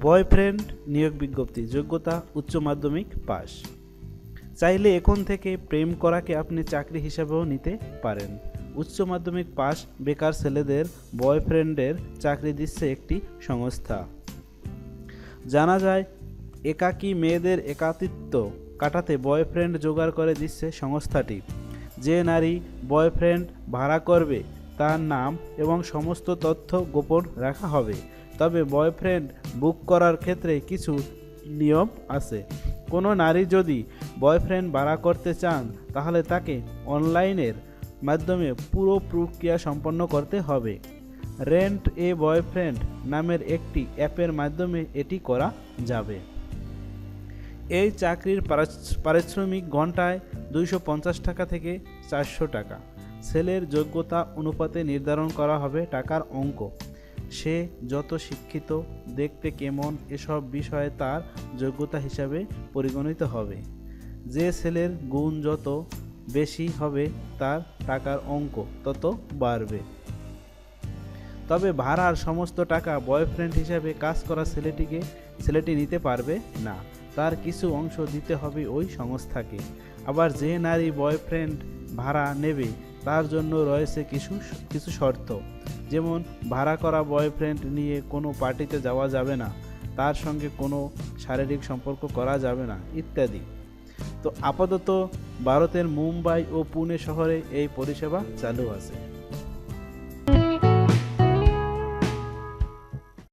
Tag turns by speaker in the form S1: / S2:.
S1: Boyfriend, নিয়োগ বিজ্ঞপ্তি, যোগ্যতা, উচ্চ মাধ্যমিক পাস চাইলে এখন থেকে প্রেম করাকে আপনি চাকরি হিসাবেও নিতে পারেন। উচ্চ মাধ্যমিক পাস বেকার ছেলেদের বয়ফ্রেন্ডের চাকরি দিচ্ছে একটি সংস্থা। জানা যায়, একাকী মেয়েদের একাতিত্ব কাটাতে বয়ফ্রেন্ড জোগাড় করে দিচ্ছে সংস্থাটি। যে নারী বয়ফ্রেন্ড ভাড়া করবে তার নাম এবং সমস্ত তথ্য গোপন রাখা হবে। তবে বয়ফ্রেন্ড বুক করার ক্ষেত্রে কিছু নিয়ম আছে। কোনো নারী যদি বয়ফ্রেন্ড ভাড়া করতে চান, তাহলে তাকে অনলাইনের মাধ্যমে পুরো প্রক্রিয়া সম্পন্ন করতে হবে। রেন্ট এ বয়ফ্রেন্ড নামের একটি অ্যাপের মাধ্যমে এটি করা যাবে। এই চাকরির পারিশ্রমিক ঘন্টায় দুইশো পঞ্চাশ টাকা থেকে চারশো টাকা। ছেলের যোগ্যতা অনুপাতে নির্ধারণ করা হবে টাকার অঙ্ক। সে যত শিক্ষিত, দেখতে কেমন এসব বিষয়ে তার যোগ্যতা হিসাবে পরিগণিত হবে। যে ছেলের গুণ যত বেশি হবে, তার টাকার অঙ্ক তত বাড়বে। তবে ভাড়ার সমস্ত টাকা বয়ফ্রেন্ড হিসাবে কাজ করা ছেলেটিকে, ছেলেটি নিতে পারবে না। তার কিছু অংশ দিতে হবে ওই সংস্থাকে। আবার যে নারী বয়ফ্রেন্ড ভাড়া নেবে তার জন্য রয়েছে কিছু কিছু শর্ত। যেমন, ভাড়া করা বয়ফ্রেন্ড নিয়ে কোনো পার্টিতে যাওয়া যাবে না, তার সঙ্গে কোনো শারীরিক সম্পর্ক করা যাবে না, ইত্যাদি। তো আপাতত ভারতের মুম্বাই ও পুনে শহরে এই পরিষেবা চালু আছে।